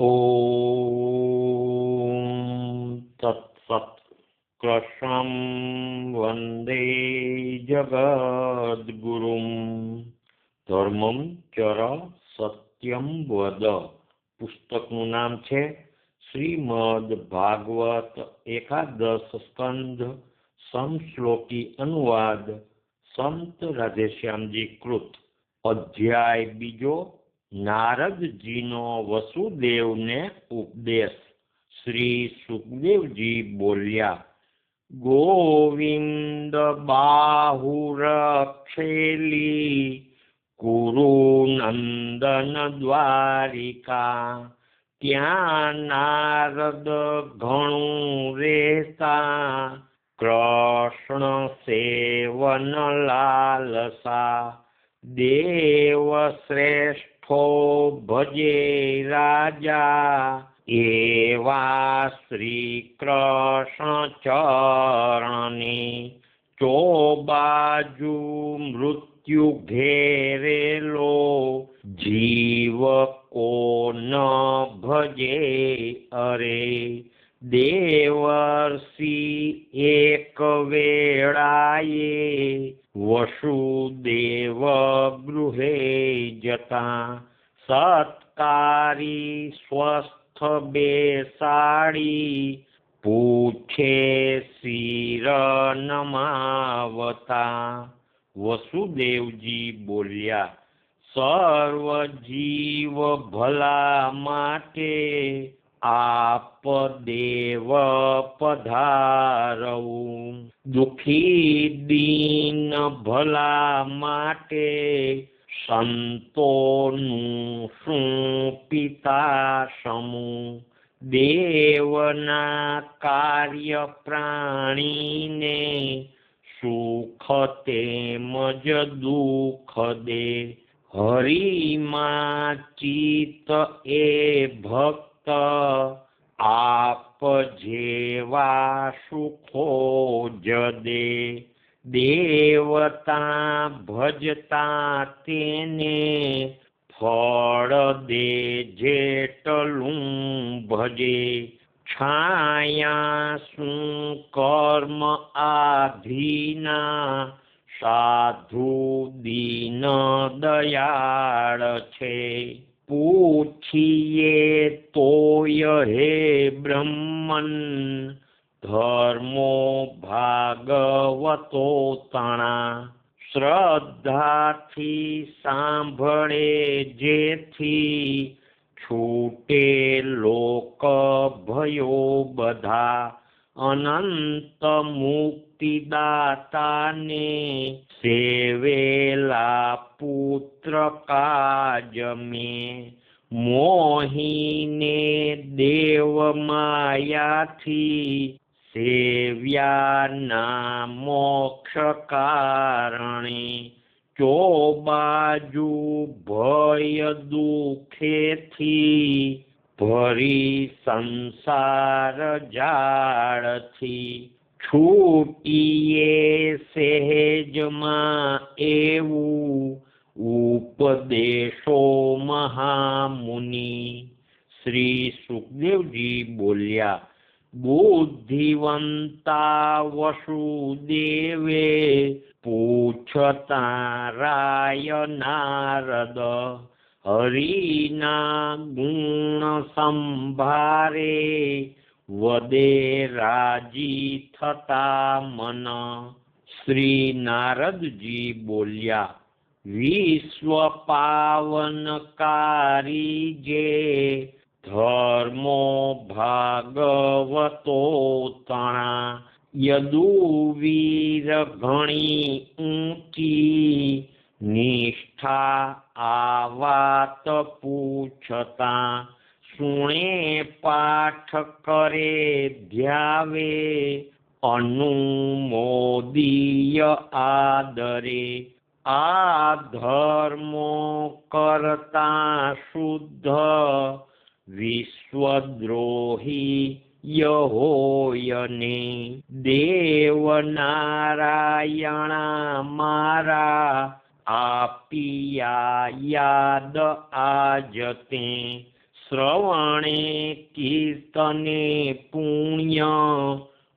ॐ तत्सत् कृष्णं वन्दे જગદ્ગુરુમ ધર્મમ ચર સત્યમ વદ પુસ્તકનું નામ છે શ્રીમદ ભાગવત એકાદશ સ્કંધ સમશ્લોકી અનુવાદ સંત રાધેશ્યામજી કૃત અધ્યાય બીજો નારદજીનો વસુદેવને ઉપદેશ. શ્રી સુખદેવજી બોલ્યા, ગોવિંદ બાહુરક્ષેલી કુરુ નંદન દ્વારિકા, ત્યાં નારદ ઘણું રહેતા, કૃષ્ણ સેવન લાલસા, દેવ શ્રેષ્ઠો ભજે રાજા એવા શ્રી કૃષ્ણ ચરણની ચોબાજુ મૃત્યુ ઘેરેલો જીવ કોન ભજે અરે? દેવર્ષિ એક વેળાએ વસુદેવ ગૃહે જતા સત્કારી સ્વસ્થ બેસાડી પૂછે શિર નમાવતા વસુદેવજી બોલ્યા સર્વ જીવ ભલા માટે આપ દેવ પધારવું. દુખી દીન ભલા માટે સંતોનું શું પિતા સમૂહ? દેવના કાર્ય પ્રાણીને સુખ તેમજ દુઃખ દે. હરિમાં ચિત્ત એ ભક્ત આપ જેવા સુખો જ દે દેવતા ભજતા તેને ફળ દે જેટલું ભજે. છાયા શું કર્મ આધીના? સાધુ દીન દયાળ છે. પૂછીએ તોય હે બ્રહ્મન, ધર્મો ભાગવતો તણા. શ્રદ્ધાથી સાંભળે જેથી છૂટે લોક ભયો બધા. અનંત મુક્તિદાતાને સેવેલા પુત્ર કાજ મેં મોહીને દેવ માયાથી સેવ્યાના મોક્ષ કારણે ચોબાજુ ભય દુખેથી ભરી સંસાર જાળથી છૂટીએ સહેજમાં એવું ઉપદેશો મહામુનિ. શ્રી સુખદેવજી બોલ્યા, બુદ્ધિવંતા વસુદેવે, પૂછતા રાય નારદ, હરિના ગુણ સંભારે, વદે રાજી થતા મન. શ્રી નારદજી બોલ્યા વિશ્વ પાવનકારી જે ધર્મો ભાગવતો તણા યદુવીર ઘણી ઊંચી નિષ્ઠા આવાત પૂછતા સુણે પાઠ કરે ધ્યાવે અનુમોદીય આદરે આ ધર્મો કરતા શુદ્ધ, વિશ્વદ્રોહી યહોયને. દેવ નારાયણા મારા આપિયા યાદ આજતે શ્રવણે કીર્તને પુણ્ય,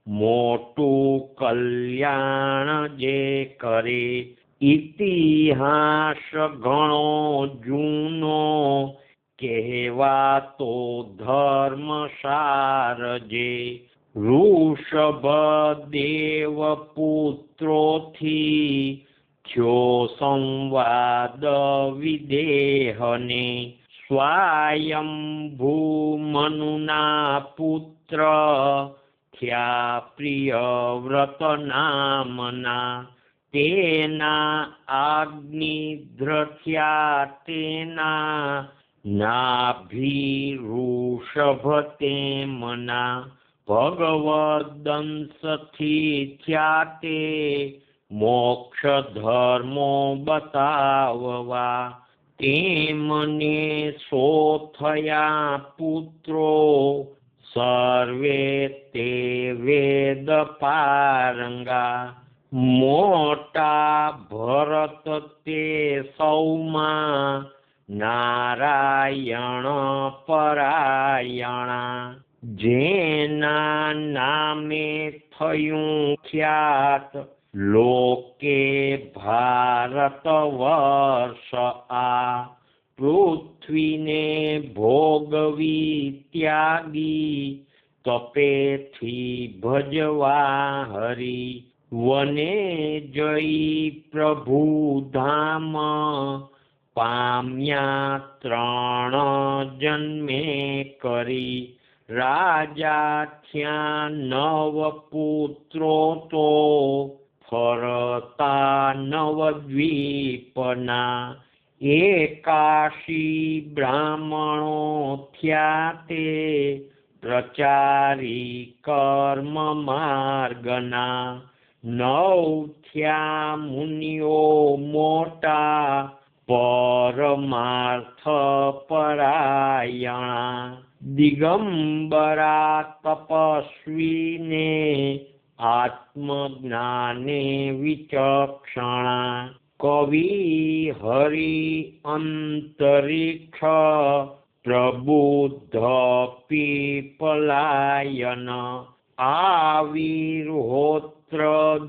મોટું કલ્યાણ જે કરે ઇતિહાસ ઘણો જૂનો, કહેવાતો ધર્મ સાર જે વૃષભ દેવ પુત્રોથી થયો સંવાદ વિદેહને. સ્વાયંભૂ મનુના પુત્ર થયા પ્રિય વ્રત નામના ना अग्निद्रथ्याना नाभिरुषभते मना भगवदंश थिख्या ते मोक्षधर्मो बताने सोथया पुत्रो सर्वे ते वेदपारङ्गा। મોટા ભરત તે સૌમાં નારાયણ પરાયણા. જેના નામે થયું ખ્યાત લોકે ભારત વર્ષ આ પૃથ્વીને ભોગવી ત્યાગી તપેથી ભજવા હરી. વને જઈ પ્રભુ ધામ પામ્યા ત્રણ જન્મે કરી. રાજા થયા નવ પુત્રો તો ફરતા નવદ્વીપના. એકાશી બ્રાહ્મણો થયા તે પ્રચારી કર્મ માર્ગના. નવ થયા મુનિઓ મોટા પરમાર્થ પરાયણા દિગંબરા તપસ્વીને આત્મજ્ઞાને વિચક્ષણા કવિ હરિ અંતરિક્ષ પ્રબુદ્ધ પીપલાયન આવિર્હોત્ર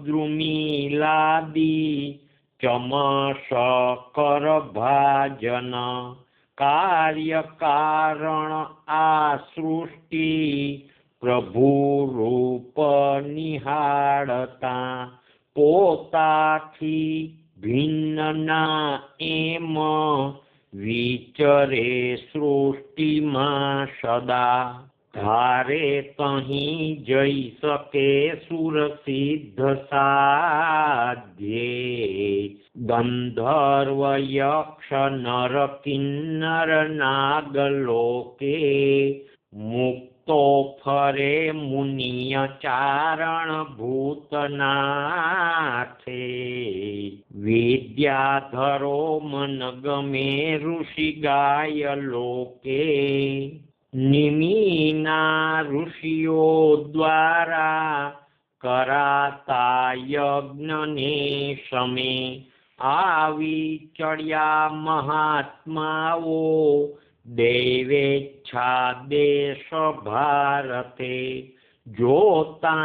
દ્રુમિલાદી ચમશકર ભાજન કાર્યકારણ આ સૃષ્ટિ પ્રભુ રૂપ નિહાળતા પોતાથી ભિન્નના એમ વિચરે સૃષ્ટિમાં સદા ધારે તહીં જઈ શકે સુર સિદ્ધ સાધ્યે. ગંધર્વ યક્ષ નર કિન્નર નાગલોકે મુક્તો ફરે મુનિય ચારણ ભૂતનાથે વિદ્યાધરો મન ગમે ઋષિ ગાય લોકે निमीना ऋषियो द्वारा करातायज्ञनेशमे आविचर्या महात्मावो देवेच्छादे सभारते जोता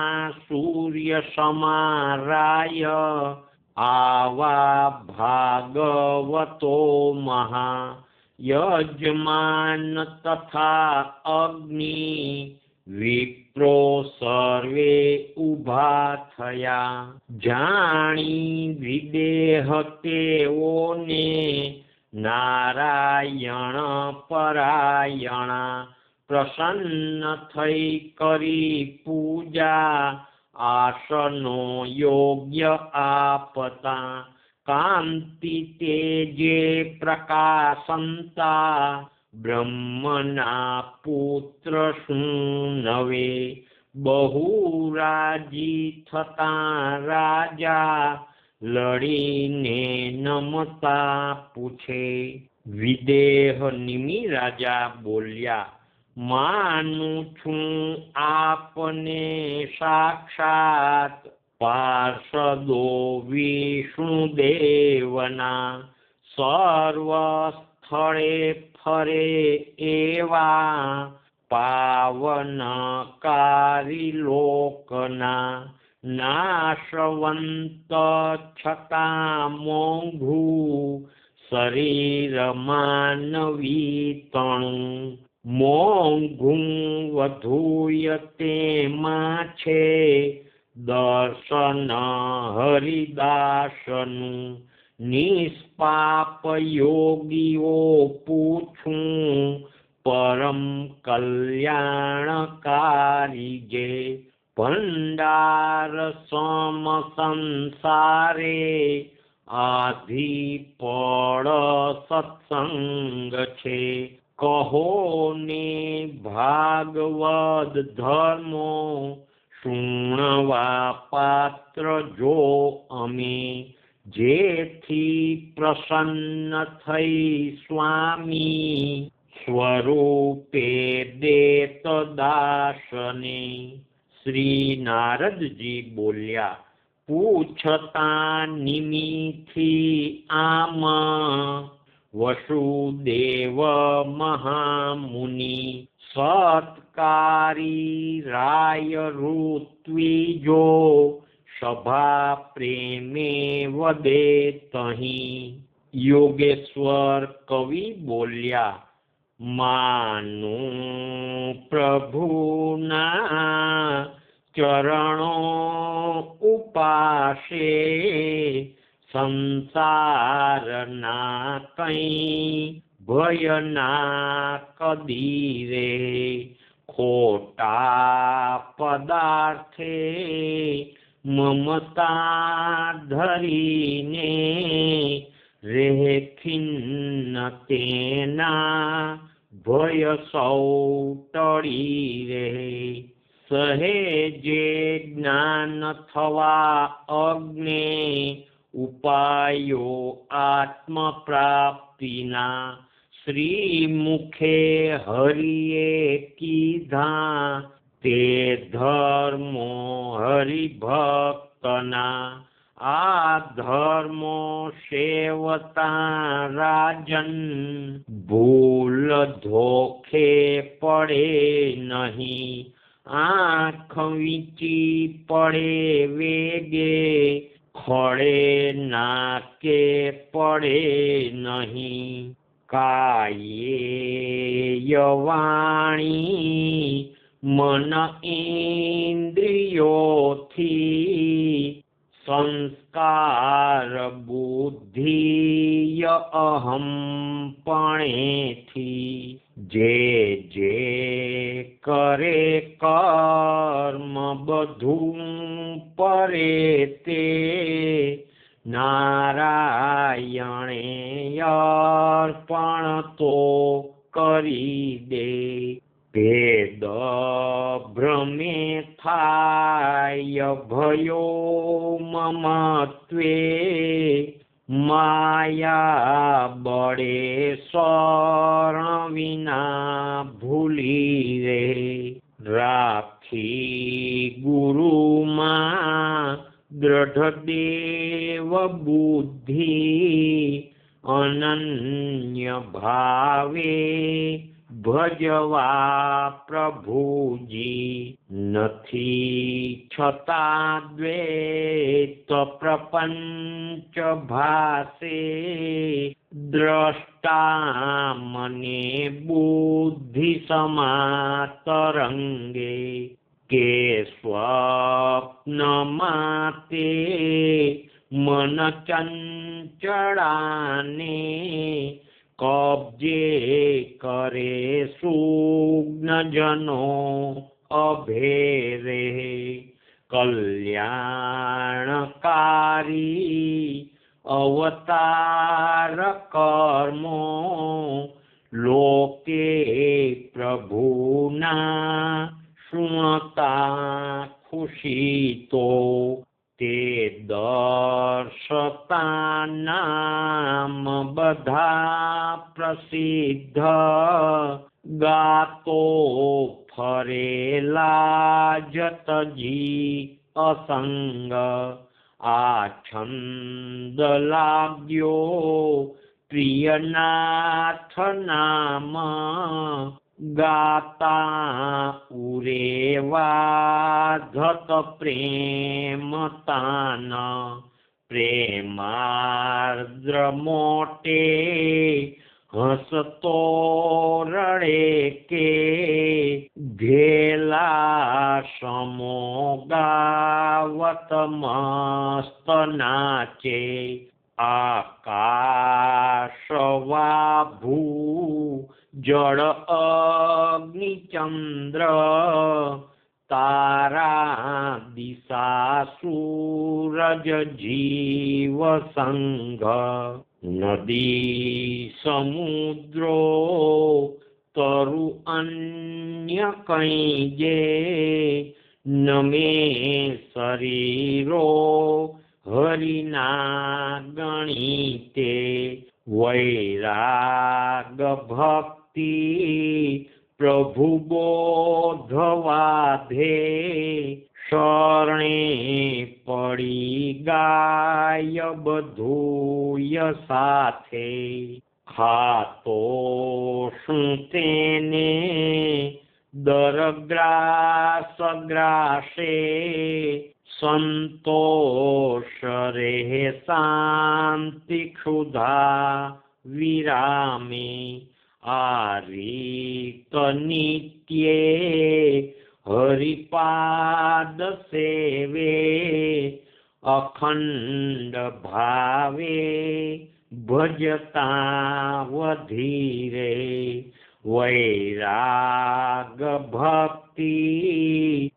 सूर्यसमाराय आवा भागवतो महा યજમાન તથા અગ્નિ વિપ્રો સર્વે ઊભા થયા જાણી વિદેહ તેઓને નારાયણ પરાયણા પ્રસન્ન થઈ કરી પૂજા આસનો યોગ્ય આપતા કાંતિ તેજે પ્રકાશંતા બ્રહ્મના પુત્ર શું નવે બહુ રાજી થતા રાજા લડીને નમતા પૂછે વિદેહ નિમિ રાજા બોલ્યા માનું છું આપને સાક્ષાત પાર્ષદો વિષ્ણુદેવના સર્વ સ્થળે ફરે એવા પાવનકારી લોકના નાશવંત છતાં મોંઘું શરીર માનવી તણું મોંઘું વધુય તેમાં છે. દર્શન હરિદાસનું નિષ્પાપ યોગીઓ પૂછું, પરમ કલ્યાણકારી જે ભંડાર સમ સંસારે આધી પળ સત્સંગ છે. કહો ને ભાગવદ ધર્મો શુણવા પાત્ર જો અમે જેથી પ્રસન્ન થઈ સ્વામી સ્વરૂપે દેત દાસને શ્રી નારદજી બોલ્યા પૂછતા નિમિથી આમ વસુદેવ મહામુનિ સત્કારી રાય ઋત્વિજો સભા પ્રેમે વદે તહીં યોગેશ્વર કવિ બોલ્યા માનું પ્રભુના ચરણો ઉપાસે સંસારના કઈ ભયના કદી રે ખોટા પદાર્થે મમતા ધરીને રહે ખિન્ન તેના ભય સૌ ટળી રે. સહેજે જ્ઞાન થવા અગ્ને ઉપાયો આત્મ પ્રાપ્તિના શ્રી મુખે હરિએ કીધા તે ધર્મો હરિભક્તના આ ધર્મો સેવતા રાજન ભૂલ ધોખે પડે નહીં આંખ વીંચી પડે વેગે ખડે નાકે પડે નહીં. કાયે વાણી મન ઇન્દ્રિયોથી સંસ્કાર બુદ્ધિય અહમ પણેથી જે જે કરે કર્મ બધું પરે તે નારાયણે અર્પણ તો કરી દે. ભેદ ભ્રમે થાય, ભયો મમત્વે માયા બળે શરણ વિના ભૂલી રે રાખી ગુરુમાં દ્રઢ દેવ બુદ્ધિ અનન્ય ભાવે ભજવા પ્રભુજી નથી છતાં દ્વૈત प्रपञ्चभासे द्रष्टा मणे बुद्धिसमा के स्वप्नमाते मनचञ्चलानि कब्जे करे सुग्नजनो अभेरे કલ્યાણકારી અવતાર કર્મો. લોકે પ્રભુના સુણતા ખુશી તો તે દર્શતા નામ બધા પ્રસિદ્ધ ગાતો हरे लाजत जी असङ्ग असङ्गला प्रियनाथ नाम गाता उरेवा धत प्रेमतान प्रेम्र હસતો રડે કે ઘેલા સમો ગાવત મસ્ત નાચે, આકાશવાભૂ જળ અગ્નિચંદ્ર, તારા દિશા સૂરજ જીવ સંઘ. નદી સમુદ્રો તરુ અન્ય કઈ જે નમે શરીરો હરિના ગણીતે વૈરાગ ભક્તિ પ્રભુ બોધવાધે શરણે પડી ગાય બધુય સાથે. ખાતો શું તેને? દરગ્રાસ ગ્રાસે. સંતોષ રે શાંતિ, ક્ષુધા, વિરામે. આરીત નિત્યે હરિપાદ સેવે, અખંડ ભાવે ભજતા વધીરે વૈરાગ ભક્તિ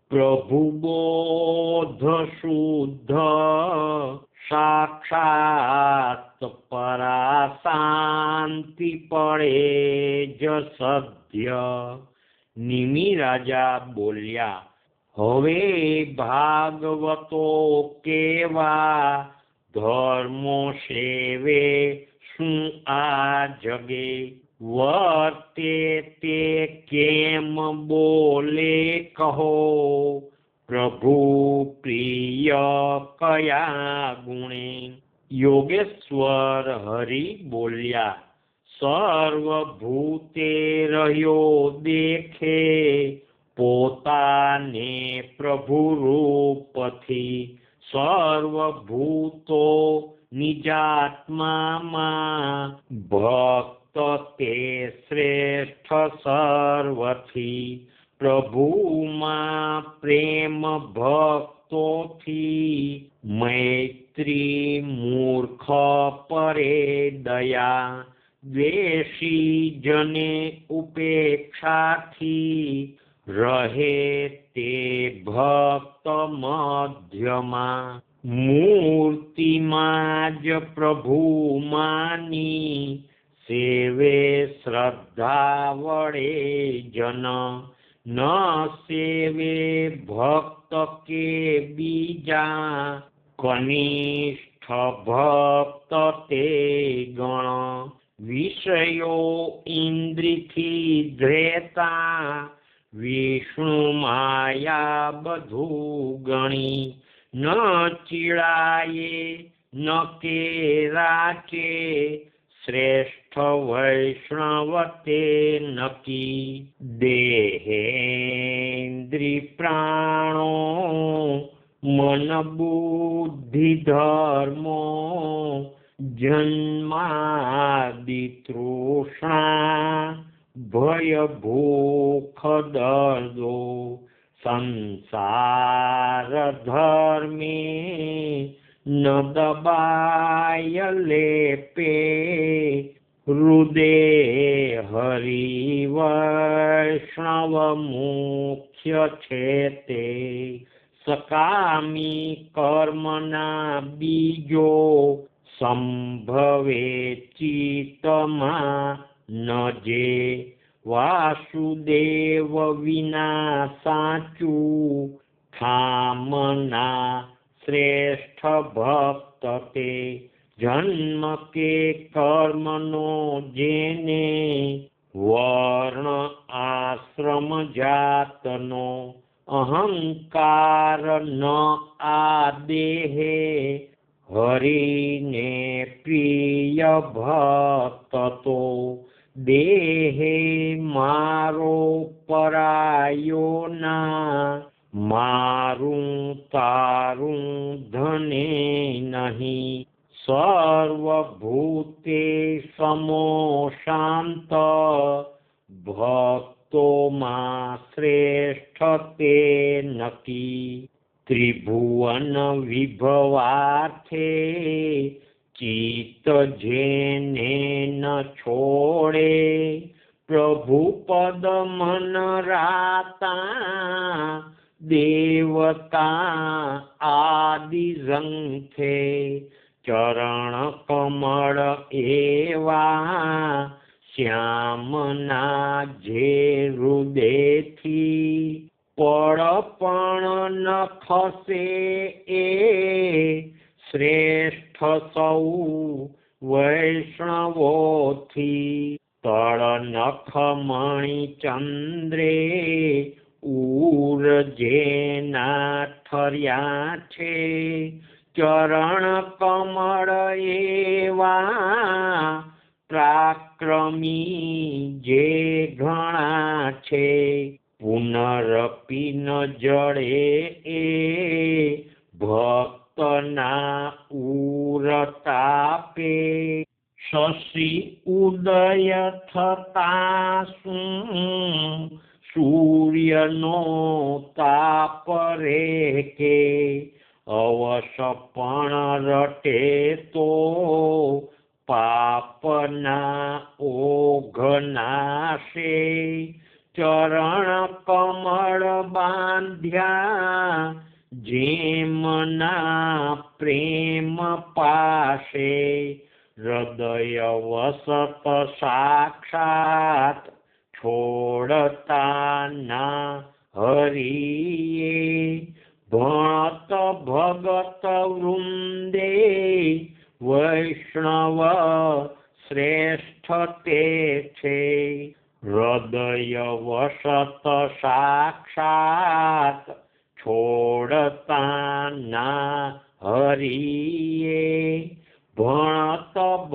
પ્રભુ બોધ શુદ્ધ, સાક્ષાત પરા શાંતિ પડે જ સધ્ય નિમિ રાજા બોલ્યા હવે ભાગવતો કેવા ધર્મો સેવે શું આ જગે વર્તે તે કેમ બોલે કહો પ્રભુ પ્રિય કયા ગુણે યોગેશ્વર હરિ બોલ્યા સર્વભૂતે રહ્યો દેખે પોતાને પ્રભુ રૂપથી સર્વભૂતો નિજાત્મામાં ભક્ત તે શ્રેષ્ઠ સર્વથી. પ્રભુમાં પ્રેમ ભક્તોથી મૈત્રી મૂર્ખ પરે દયા. દ્વેષી જને ઉપેક્ષાથી રહે તે ભક્ત મધ્યમાં મૂર્તિમાં જ પ્રભુ માની સેવે શ્રદ્ધા વડે જન ન સેવે ભક્ત કે બીજા કનિષ્ઠ ભક્ત તે ગણ વિષયો ઇન્દ્રિથી ધ્રેતા વિષ્ણુ માયા બધું ગણી ન ચીડાયે ન કે રાચે શ્રેષ્ઠ વૈષ્ણવ તે નકી દેહેન્દ્રી પ્રાણો મન બુદ્ધિ ધર્મો जन्मादितृष्णा भयभोदो संसारधर्मे न दबायलेपे हृदे हरिवैष्णवमुख्यक्षेते सकामि મારો પરાયો ના, મારું તારું ધને નહીં. સર્વભૂતે સમો શાંત, ભક્તોમાં શ્રેષ્ઠ તે નકી ત્રિભુવન વિભવાર્થે ચિત્ત જેને ન છોડે પ્રભુ પદ મન રાતા દેવતા આદિ સંખે ચરણ કમળ એવા શ્યામના જે હૃદયથી પળ પણ ન ખસે એ શ્રેષ્ઠ સૌ વૈષ્ણવોથી તળ નખમણી ચંદ્રે ઉર જેના ઠર્યા છે. ચરણ કમળ એવા પ્રાક્રમી જે ઘણા છે. પુનરપી ન જડે એ ભક્તના ઉરતાપે શશી ઉદય થતા શું સૂર્યનો તાપ રે કે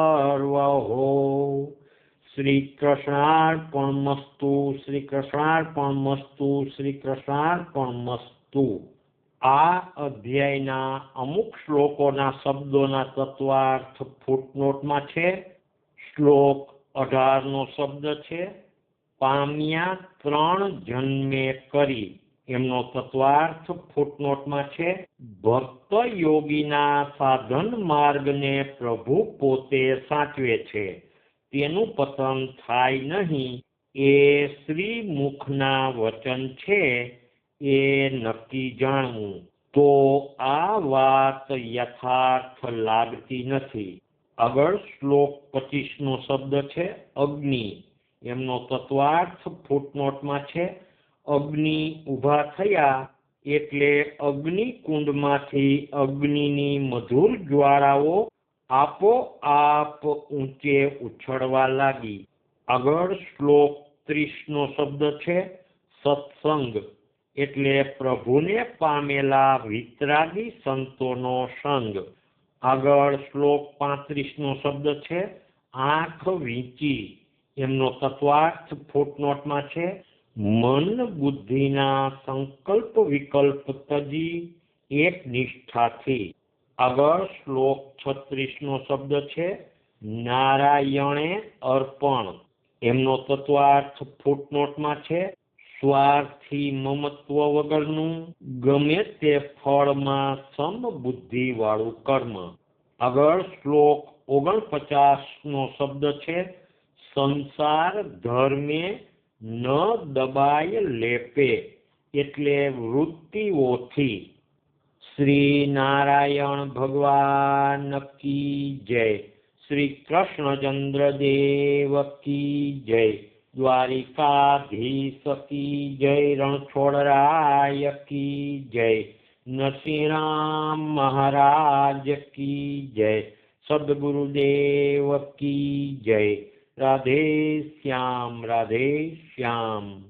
સર્વ હો શ્રી કૃષ્ણાર્પણ મસ્તુ શ્રી કૃષ્ણાર્પણ મસ્તુ શ્રી કૃષ્ણાર્પણ મસ્તુ આ અધ્યાયના અમુક શ્લોકોના શબ્દોના તત્વાર્થ ફૂટનોટમાં છે. શ્લોક અઢારનો શબ્દ છે. પામ્યા ત્રણ જન્મે કરી. એમનો તત્વાર્થ ફૂટનોટમાં છે, ભક્ત યોગીના સાધન માર્ગને પ્રભુ પોતે સાચવે છે. તેનું પતન થાય નહીં. એ શ્રી મુખના વચન છે, એ નક્કી જાણવું. તો આ વાત યથાર્થ લાગતી નથી. આગળ શ્લોક પચીસ નો શબ્દ છે, અગ્નિ. એમનો તત્વાર્થ ફૂટનોટમાં છે અગ્નિ ઊભા થયા એટલે અગ્નિ કુંડમાંથી અગ્નિની મધુર જ્વાળાઓ આપોઆપ ઊંચે ઉછળવા લાગી. આગળ શ્લોક ત્રીસનો શબ્દ છે, સત્સંગ એટલે પ્રભુને પામેલા વિતરાગી સંતોનો સંગ. આગળ શ્લોક પાંત્રીસનો શબ્દ છે, આંખ વીંચી એમનો તત્વાર્થ ફૂટનોટમાં છે મન બુદ્ધિના સંકલ્પ વિકલ્પ તજી એક નિષ્ઠાથી. આગળ શ્લોક છત્રીસ નો શબ્દ છે, નારાયણે અર્પણ. એમનો તત્વાર્થ ફૂટનોટમાં છે, સ્વાર્થી મમત્વ વગરનું ગમે તે ફળમાં સમબુદ્ધિ વાળું કર્મ. આગળ શ્લોક ઓગણપચાસ નો શબ્દ છે, સંસાર ધર્મે ન દબાય લેપે એટલે વૃત્તિઓથી શ્રી નારાયણ ભગવાન કી જય. શ્રી કૃષ્ણચંદ્ર દેવ કી જય. દ્વારિકાધીશ કી જય. રણછોડરાય કી જય. નરસિંહરામ મહારાજ કી જય. સદગુરુદેવ કી જય. રાધે શ્યામ રાધે શ્યામ.